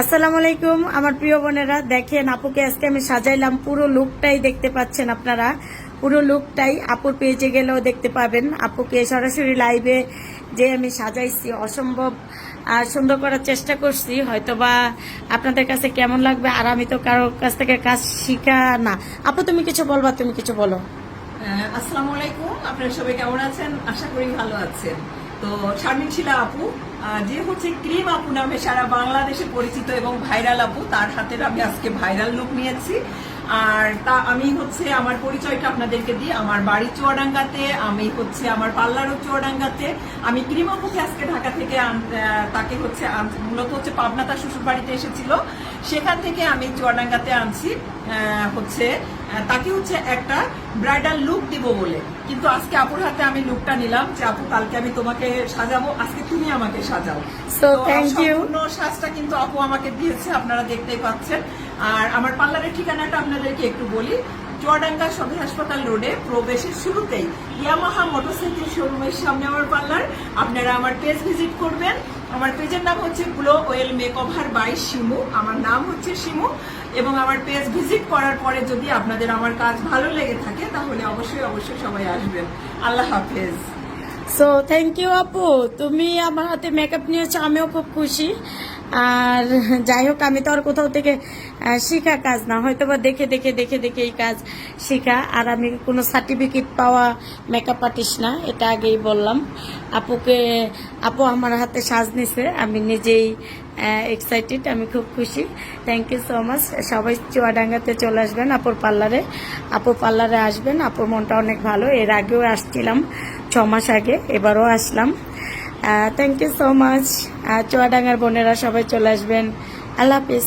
আসসালামু আলাইকুম আমার প্রিয় বোনেরা দেখেন আপুকে আজকে আমি সাজাইলাম পুরো লুকটাই দেখতে পাচ্ছেন আপনারা। পুরো লুকটাই আপুর পেজে গেলেও দেখতে পাবেন। আপুকে সরাসরি লাইভে যে আমি সাজাইছি অসম্ভব সুন্দর করার চেষ্টা করছি। হয়তোবা আপনাদের কাছে কেমন লাগবে আর আমি তো কারোর কাছ থেকে কাজ শিখা না। আপু তুমি কিছু বলবা তুমি কিছু বলো। আহ, আসসালামু আলাইকুম। আপনারা সবাই কেমন আছেন? আশা করি ভালো আছেন। তো শারমিন শিলা আপু যে হচ্ছে ক্রিম আপু নামে সারা বাংলাদেশে পরিচিত এবং ভাইরাল আপু, তার হাতের আমি আজকে ভাইরাল লুক নিয়েছি। আর তা আমি হচ্ছে আমার পরিচয়টা আপনাদেরকে দিই। আমার বাড়ি চুয়াডাঙ্গাতে, আমি হচ্ছে আমার পার্লারও চুয়াডাঙ্গাতে। আমি ক্রিম আপুকে আজকে ঢাকা থেকে তাকে হচ্ছে মূলত হচ্ছে পাবনা তার শ্বশুর বাড়িতে এসেছিল। সেখান থেকে আমি চুয়াডাঙ্গাতে আনছি হচ্ছে তাকে হচ্ছে একটা ব্রাইডাল লুক দিব বলে। কিন্তু আজকে আপুর হাতে আমি লুকটা নিলাম যে আপু কালকে আমি তোমাকে সাজাবো আজকে তুমি আমাকে সাজাও। তো সম্পূর্ণ সাজটা কিন্তু আপু আমাকে দিয়েছে আপনারা দেখতেই পাচ্ছেন। আর আমার পার্লারের ঠিকানাটা আপনাদেরকে একটু বলি। চুয়াডাঙ্গা সদর হাসপাতাল রোডে প্রবেশের শুরুতেই ইয়ামাহা মোটরসাইকেল শোরুমের সামনে আমার পার্লার। আপনারা আমার পেজ ভিজিট করবেন। আমার পেজের নাম হচ্ছে Glow Well Makeover by Shimu আমার নাম হচ্ছে শিমু এবং আমার পেজ ভিজিট করার পরে যদি আপনাদের আমার কাজ ভালো লেগে থাকে, তাহলে অবশ্যই অবশ্যই সবাই আসবেন। আল্লাহ হাফেজ। সো থ্যাংক ইউ আপু তুমি আমার হাতে মেকআপ নিয়েছো, আমিও খুব খুশি। আর যাই হোক, আমি তো আর কোথাও থেকে শিখা কাজ না হয়তো বা দেখে দেখে দেখে দেখে এই কাজ শিখা। আর আমি কোনো সার্টিফিকেট পাওয়া মেকআপ আর্টিস্ট না, এটা আগেই বললাম। আপুকে, আপু আমার হাতে সাজ নিছে, আমি নিজেই এক্সাইটেড আমি খুব খুশি। থ্যাংক ইউ সো মাচ সবাই চুয়াডাঙ্গাতে চলে আসবেন আপুর পার্লারে। আপু পার্লারে আসবেন, আপুর মনটা অনেক ভালো। এর আগেও আসছিলাম, ছ মাস আগে, এবারও আসলাম। থ্যাংক ইউ সো মাচ চুয়াডাঙ্গার বোনেরা সবাই চলে আসবেন। আল্লাহ হাফিজ।